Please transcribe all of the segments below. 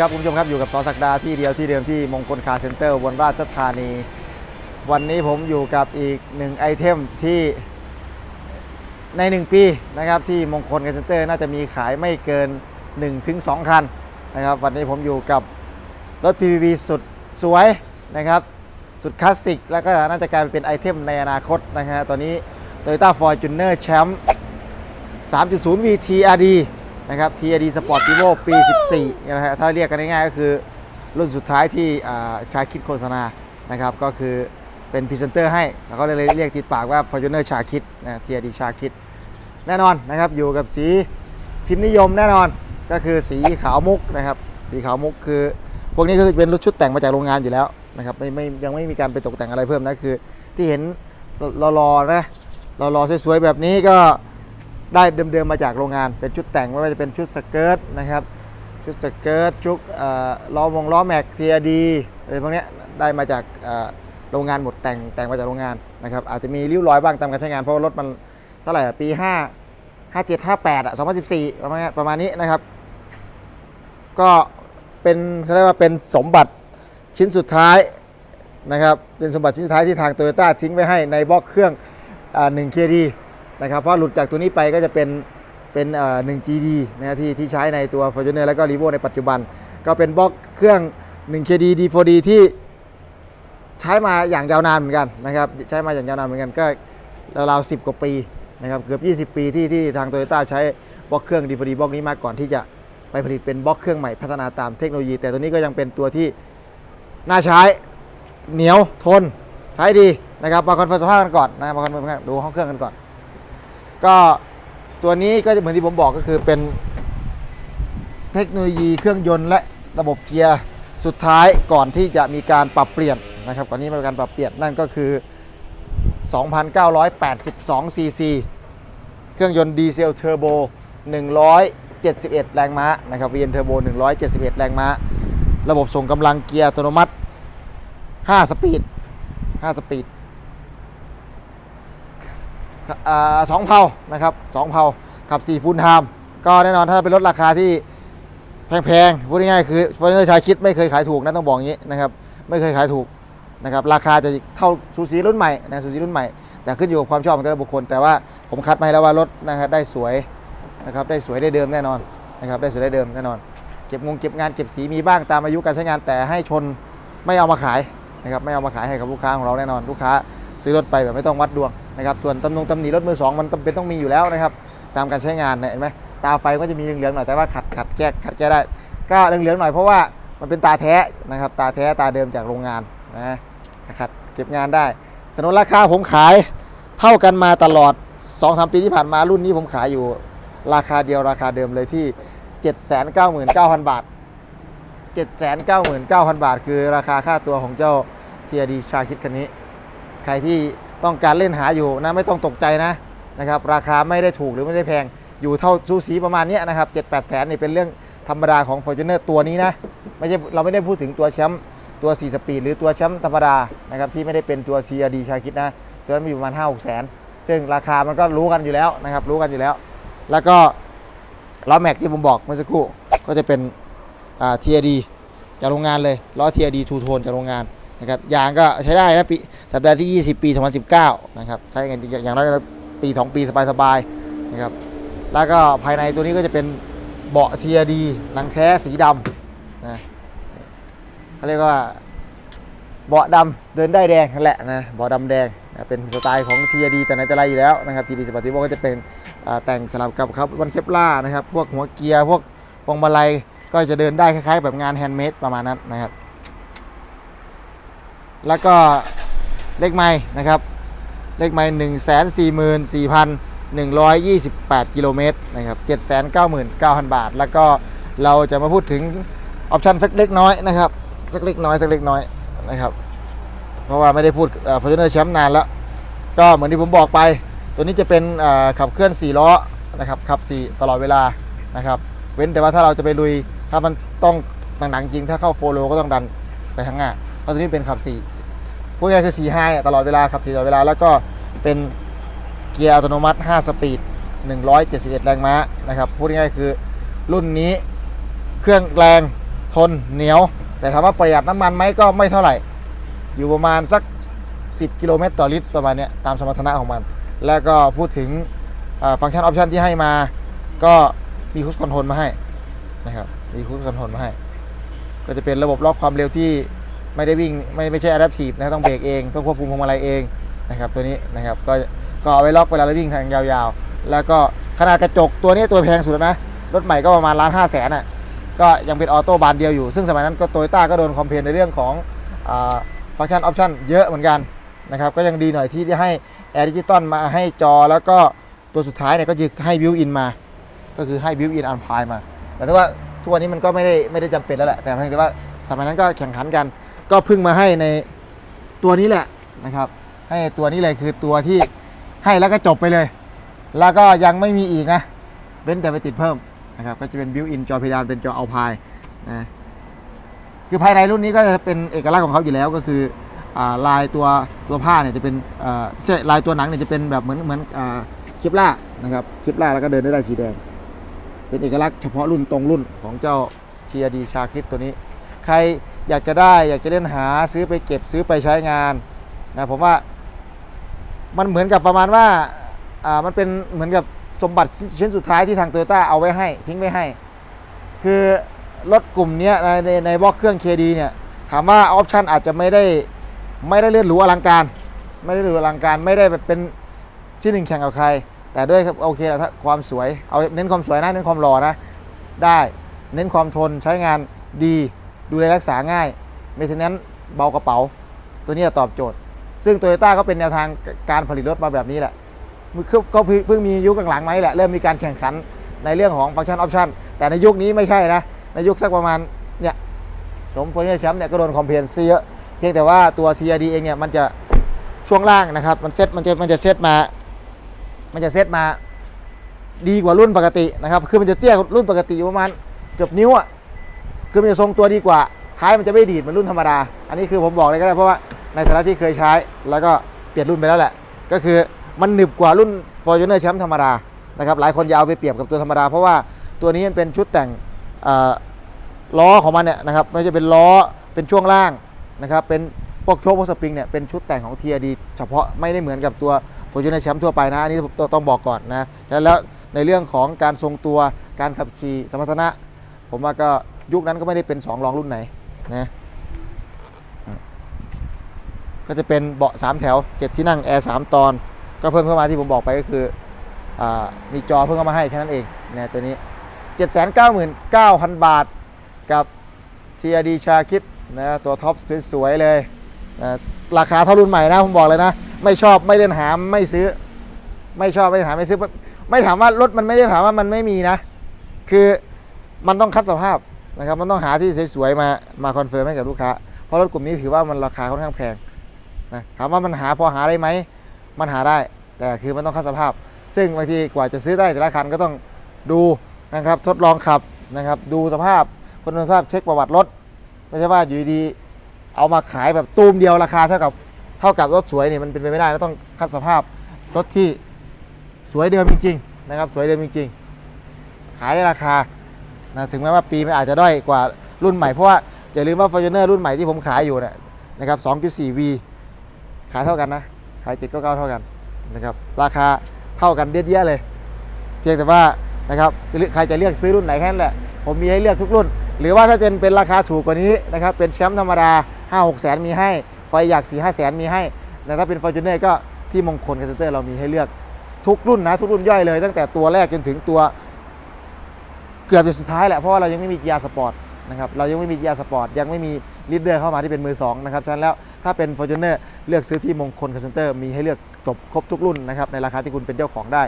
ครับคุณผู้ชมครับอยู่กับต่อสักดาที่เดียวที่เดิมที่มงคลคาร์เซ็นเตอร์บนราชธานี วันนี้ผมอยู่กับอีกหนึ่งไอเทมที่ใน 1 ปีนะครับที่มงคลคาร์เซ็นเตอร์น่าจะมีขายไม่เกิน 1-2 คันนะครับวันนี้ผมอยู่กับรถ PPV สุดสวยนะครับสุดคลาสสิก แล้วก็น่าจะกลายเป็นไอเทมในอนาคตนะฮะตอนนี้ Toyota Fortuner Champ 3.0 VTRD นะครับ TRD Sport Evo ปี 14นะฮะถ้าเรียกกันง่ายๆก็คือรุ่นสุดท้ายที่ชาคิดโฆษณานะครับก็คือเป็นพรีเซนเตอร์ให้ แล้วก็เลยเรียกติดปากว่า Fortuner ชาคิดนะ TRD ชาคิด แน่นอนนะครับอยู่กับสีพิมพ์นิยมแน่นอนก็คือสีขาวมุกนะครับสีขาวมุกคือ พวกนี้ก็คือเป็นรถชุดแต่งมาจากโรงงานอยู่แล้วนะครับไม่ไม่ยังไม่มีการไปตกแต่งอะไรเพิ่มนะคือ ที่เห็นรอๆนะรอๆสวยๆแบบนี้ก็ ได้เดิมๆมาจากโรงงาน เป็นชุดแต่งไม่ว่าจะเป็นชุดสเกิร์ตนะครับ ชุดสเกิร์ตชุดล้อวงล้อแม็กเทียดีอะไรพวกนี้ได้มาจากโรงงานหมดแต่งแต่งมาจากโรงงานนะครับอาจจะมีริ้วรอยบ้างตามการใช้งานเพราะว่ารถมันเท่าไหร่ปี5 57 58อะ2014ประมาณนี้ประมาณนี้นะครับ ก็เป็นเขาเรียกว่าเป็นสมบัติชิ้นสุดท้ายนะครับเป็นสมบัติชิ้นสุดท้ายที่ทางโตโยต้าทิ้งไว้ให้ในบล็อกเครื่องอ่า1 KD นะครับเพราะหลุดจากตัวนี้ไปก็จะเป็นเป็นเอ่อ1 GD นะฮะที่ที่ใช้ในตัว Fortuner แล้วก็ r e v o ในปัจจุบัน ก็เป็นบล็อกเครื่อง 1 KD D4D ที่ใช้มาอย่างยาวนานเหมือนกันนะครับใช้มาอย่างยาวนานเหมือนกันก็ราวๆ10กว่าปีนะครับเกือบ 20 ปีที่ที่ทางโตโยต้าใช้บล็อกเครื่อง D4D บล็อกนี้มาก่อนที่จะไปผลิตเป็นบล็อกเครื่องใหม่พัฒนาตามเทคโนโลยี แต่ตัวนี้ก็ยังเป็นตัวที่น่าใช้เหนียวทนใช้ดีนะครับมาคอนเฟิร์มสภาพกันก่อนนะมาคอนเฟิร์มดูห้องเครื่องกันก่อน ก็ตัวนี้ก็จะเหมือนที่ผมบอกก็คือเป็นเทคโนโลยีเครื่องยนต์และระบบเกียร์สุดท้ายก่อนที่จะมีการปรับเปลี่ยนนะครับก่อนนี้มีการปรับเปลี่ยนนั่นก็คือ 2,982 ซีซีเครื่องยนต์ดีเซลเทอร์โบ 171 แรงม้านะครับ VN เทอร์โบ171 แรงม้า ระบบส่งกำลังเกียร์อัตโนมัติ 5 สปีด 5 สปีด สองเพานะครับสองเพาขับ4ฟูลไทม์ก็แน่นอนถ้าเป็นรถราคาที่แพงๆพูดง่ายๆคือฟอร์เจอร์ชายคิดไม่เคยขายถูกนะต้องบอกอย่างนี้นะครับไม่เคยขายถูกนะครับราคาจะเท่าซูซีรุ่นใหม่นะซูซีรุ่นใหม่ แต่ขึ้นอยู่กับความชอบของแต่ละบุคคล แต่ว่าผมคัดมาให้แล้วว่ารถนะครับได้สวยนะครับได้สวยได้เดิมแน่นอนนะครับได้สวยได้เดิมแน่นอน เก็บงงเก็บงานเก็บสีมีบ้างตามอายุการใช้งานแต่ให้ชนไม่เอามาขายนะครับไม่เอามาขายให้กับลูกค้าของเราแน่นอนลูกค้าซื้อรถไปแบบไม่ต้องวัดดวง นะครับส่วนตำนงตำหนิรถมือสองมันจำเป็นต้องมีอยู่แล้วนะครับตามการใช้งานเนี่ยเห็นไหมตาไฟก็จะมีเหลืองๆหน่อยแต่ว่าขัดขัดแก้ขัดแก้ได้ ก็เหลืองๆหน่อยเพราะว่ามันเป็นตาแท้นะครับตาแท้ตาเดิมจากโรงงานนะนะครับเก็บงานได้ สนุนราคาผมขายเท่ากันมาตลอด 2-3 ปีที่ผ่านมารุ่นนี้ผมขายอยู่ราคาเดียวราคาเดิมเลยที่ 799,000 บาท 799,000 บาท คือราคาค่าตัวของเจ้า TRD ชาคิดคันนี้ ใครที่ ต้องการเล่นหาอยู่นะไม่ต้องตกใจนะนะครับราคาไม่ได้ถูกหรือไม่ได้แพงอยู่เท่าซูสีประมาณนี้นะครับ7 8แปดแสนนี่เป็นเรื่องธรรมดาของ Fortuner ตัวนี้นะไม่ใช่เราไม่ได้พูดถึงตัวแชมป์ตัว 4 สปีดหรือตัวแชมป์ธรรมดานะครับที่ไม่ได้เป็นตัว TRD ชาคิดนะตัวนั้นมีอยู่ประมาณ 5 6แสนซึ่งราคามันก็รู้กันอยู่แล้วนะครับรู้กันอยู่แล้ว แล้วก็ล้อแม็กที่ผมบอกเมื่อสักครู่ก็จะเป็นอ่า TRD จากโรงงานเลยล้อ TRD ทูโทนจากโรงงาน นะครับยางก็ใช้ได้นะปีสัปดาห์ที่ 20 ปี 2019 นะครับใช้กันอย่างน้อยก็ปี 2 ปีสบายๆนะครับแล้วก็ภายในตัวนี้ก็จะเป็นเบาะ TRD หนังแท้สีดำนะเขาเรียกว่าเบาะดำเดินได้แดงนั่นแหละนะเบาะดำแดงนะเป็นสไตล์ของ TRD แต่ไหนแต่ไรอยู่แล้วนะครับ TRD Sportivo ก็จะเป็นแต่งสลับกับครับวันเคปล่านะครับพวกหัวเกียร์พวกวงมาลัยก็จะเดินได้คล้ายๆ แบบงานแฮนด์เมดประมาณนั้นนะครับ แล้วก็เลขไม้นะครับ เลขไม้หนึ่งแสนสี่หมื่นสี่พันหนึ่งร้อยยี่สิบแปดกิโลเมตรนะครับเจ็ดแสนเก้าหมื่นเก้าพันบาท แล้วก็เราจะมาพูดถึงออปชันสักเล็กน้อยนะครับ สักเล็กน้อยสักเล็กน้อยนะครับ เพราะว่าไม่ได้พูดฟอร์จูเนอร์แชมป์นานแล้ว ก็เหมือนที่ผมบอกไป ตัวนี้จะเป็นขับเคลื่อน4ล้อนะครับขับ 4 ตลอดเวลานะครับเว้นแต่ว่าถ้าเราจะไปลุยถ้ามันต้องหนักๆจริงถ้าเข้าโฟโลก็ต้องดันไปข้างหน้า เพราะตัวนี้เป็นขับ4พูดง่ายคือ4 5ตลอดเวลาขับ4ตลอดเวลา แล้วก็เป็นเกียร์อัตโนมัติ 5 สปีด 171 แรงม้านะครับพูดง่ายคือรุ่นนี้เครื่องแรงทนเหนียว แต่ถามว่าประหยัดน้ำมันไหมก็ไม่เท่าไหร่ อยู่ประมาณสัก 10 กิโลเมตรต่อลิตรประมาณเนี้ยตามสมรรถนะของมัน แล้วก็พูดถึงฟังก์ชันออปชันที่ให้มา ก็มีคุชคอนโทรลมาให้นะครับมีคุชคอนโทรลมาให้ ก็จะเป็นระบบล็อกความเร็วที่ ไม่ได้วิ่งไม่ไม่ใช่ adaptive นะต้องเบรกเองต้องควบคุมพวงมาลัยเองนะครับตัวนี้นะครับก็ก็เอาไว้ล็อกเวลาเราวิ่งทางยาวๆ แล้วก็ขนาดกระจกตัวนี้ตัวแพงสุดนะรถใหม่ก็ประมาณล้านห้าแสนอะก็ยังเป็นออโต้บานเดียวอยู่ ซึ่งสมัยนั้นก็โตโยต้าก็โดนคอมเพลนในเรื่องของฟังก์ชันออปชันเยอะเหมือนกันนะครับก็ยังดีหน่อยที่ได้ให้แอร์ดิจิตอลมาให้จอแล้วก็ตัวสุดท้ายเนี่ยก็จะให้บิวอินมา ก็คือให้บิวอินอันพายมา แต่ถ้าว่าทุกวันนี้มันก็ไม่ได้ไม่ได้จำเป็นแล้วแหละแต่เพียงแต่ว่าสมัยนั้นก็แข่งขันกัน ก็เพิ่งมาให้ในตัวนี้แหละนะครับ ให้ตัวนี้เลยคือตัวที่ให้แล้วก็จบไปเลย แล้วก็ยังไม่มีอีกนะเว้นแต่ไปติดเพิ่มนะครับก็จะเป็นบิวอินจอเพดานเป็นจอเอาพายนะคือภายในรุ่นนี้ก็จะเป็นเอกลักษณ์ของเขาอยู่แล้วก็คืออลายตัวตัวผ้าเนี่ยจะเป็นอ่าใช่ลายตัวหนังเนี่ยจะเป็นแบบเหมือนเหมือนคลิปล่านะครับคลิปล่าแล้วก็เดินได้ได้สีแดง เป็นเอกลักษณ์เฉพาะรุ่นตรงรุ่นของเจ้า TRD ชาคลิปตัวนี้ ใคร อยากจะได้อยากจะเล่นหาซื้อไปเก็บซื้อไปใช้งานนะผมว่ามันเหมือนกับประมาณว่าอ่ามันเป็นเหมือนกับสมบัติชิ้นสุดท้ายที่ทางโตโยต้าเอาไว้ให้ ทิ้งไว้ให้ คือรถกลุ่มนี้ในในในบล็อกเครื่อง KD เนี่ยถามว่าออปชันอาจจะไม่ได้ไม่ได้เลื่อนหรูอลังการ ไม่ได้หรูอลังการไม่ได้แบบเป็นที่หนึ่งแข่งกับใคร แต่ด้วยครับโอเคแหละถ้าความสวยเอาเน้นความสวยนะเน้นความหล่อนะได้เน้นความทนใช้งานดี ดูแลรักษาง่ายเมนเทนแนนเบากระเป๋า ตัวนี้จะตอบโจทย์ ซึ่งโตโยต้าก็เป็นแนวทางการผลิตรถมาแบบนี้แหละคือก็เพิ่งเพิ่งมียุคหลังๆมานี่แหละ เริ่มมีการแข่งขันในเรื่องของฟังก์ชันออปชันแต่ในยุคนี้ไม่ใช่นะ ในยุคสักประมาณเนี่ยสมพลเนี่ยแชมป์เนี่ยก็โดนคอมเพลนซีเยอะเพียงแต่ว่าตัว TRD เองเนี่ยมันจะช่วงล่างนะครับมันเซตมันจะมันจะเซตมา มันจะเซตมาดีกว่ารุ่นปกตินะครับ คือมันจะเตี้ยรุ่นปกติประมาณเกือบนิ้วอะ คือมันจะทรงตัวดีกว่า ท้ายมันจะไม่ดีดเหมือนรุ่นธรรมดา อันนี้คือผมบอกเลยก็ได้เพราะว่าในฐานะที่เคยใช้ แล้วก็เปลี่ยนรุ่นไปแล้วแหละ ก็คือมันหนึบกว่ารุ่น Fortuner แชมป์ธรรมดานะครับหลายคนอย่าเอาไปเปรียบกับตัวธรรมดา เพราะว่าตัวนี้มันเป็นชุดแต่งล้อของมันเนี่ยนะครับไม่ใช่เป็นล้อเป็นช่วงล่างนะครับเป็นพวกโชคพวกสปริงเนี่ยเป็นชุดแต่งของ TRD เฉพาะไม่ได้เหมือนกับตัว Fortuner แชมป์ทั่วไปนะอันนี้ต้องบอกก่อนนะแล้วในเรื่องของการทรงตัวการขับขี่สมรรถนะ ผมว่าก็ ยุคนั้นก็ไม่ได้เป็น2รองรุ่นไหนนะก็จะเป็นเบาะ3แถว7ที่นั่งแอร์3ตอน ก็เพิ่มเข้ามาที่ผมบอกไปก็คืออมีจอเพิ่มเข้ามาให้แค่นั้นเองนะตัวนี้799,000บาทกับ TRD ชาคิดนะตัวท็อปสวยๆเลยนะราคาเท่ารุ่นใหม่นะผมบอกเลยนะ ไม่ชอบไม่เล่นหามไม่ซื้อ ไม่ชอบไม่เล่นหาไม่ซื้อ ไม่ถามว่ารถมันไม่ได้ถามว่ามันไม่มีนะ คือมันต้องคัดสภาพ นะครับมันต้องหาที่สวยๆมามาคอนเฟิร์มให้กับลูกค้าเพราะรถกลุ่มนี้ถือว่ามันราคาค่อนข้างแพงนะถามว่ามันหาพอหาได้ไหมมันหาได้ แต่คือมันต้องคัดสภาพ ซึ่งบางทีกว่าจะซื้อได้แต่ละคันก็ต้องดูนะครับทดลองขับนะครับดูสภาพคุณภาพเช็คประวัติรถไม่ใช่ว่าอยู่ดีเอามาขายแบบตูมเดียวราคาเท่ากับเท่ากับรถสวยเนี่ยมันเป็นไปไม่ได้ต้องคัดสภาพรถที่สวยเดิมจริงๆนะครับสวยเดิมจริงๆ ขายได้ราคา นะถึงแม้ว่าปีมันอาจจะด้อยกว่ารุ่นใหม่ เพราะว่าอย่าลืมว่า Fortuner รุ่นใหม่ที่ผมขายอยู่เนี่ยนะครับ 2.4V ขายเท่ากันนะ ขาย 799 เท่ากันนะครับราคาเท่ากันเดียๆเลย เพียงแต่ว่านะครับใครจะเลือกซื้อรุ่นไหนแค่นั้นแหละ ผมมีให้เลือกทุกรุ่น หรือว่าถ้าเป็นเป็นราคาถูกกว่านี้นะครับเป็นแชมป์ธรรมดา 5 6แสนมีให้ ไฟอยาก 4 5แสนมีให้แต่ถ้าเป็น Fortuner ก็ที่มงคลกันเตอร์เรามีให้เลือกทุกรุ่นนะทุกรุ่นย่อยเลยตั้งแต่ตัวแรกจนถึงตัว เกือบจะสุดท้ายแหละเพราะว่าเรายังไม่มี GR Sport นะครับเรายังไม่มี GR Sport ยังไม่มีลีดเดอร์เข้ามาที่เป็นมือสองนะครับฉะนั้นแล้วถ้าเป็น Fortuner เลือกซื้อที่มงคลคาเซนเตอร์มีให้เลือกจบครบทุกรุ่นนะครับในราคาที่คุณเป็นเจ้าของได้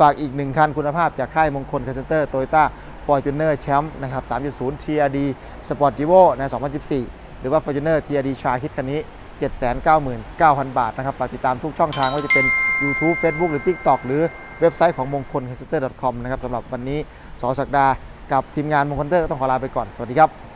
ฝากอีกหนึ่งคันคุณภาพจากค่ายมงคลคาเซนเตอร์โตโยต้า Fortuner แชมป์นะครับ 3.0 TRD Sport Evo ใน 2014 หรือว่า Fortuner TRD ชาคิดคันนี้ 799,000 บาทนะครับ ฝากติดตามทุกช่องทางว่าจะเป็น YouTube Facebook หรือ TikTok หรือเว็บไซต์ของมงคลคาเซนเตอร์ .com นะครับสำหรับวันนี้สอศักดา กับทีมงานมงคลเตอร์ต้องขอลาไปก่อน สวัสดีครับ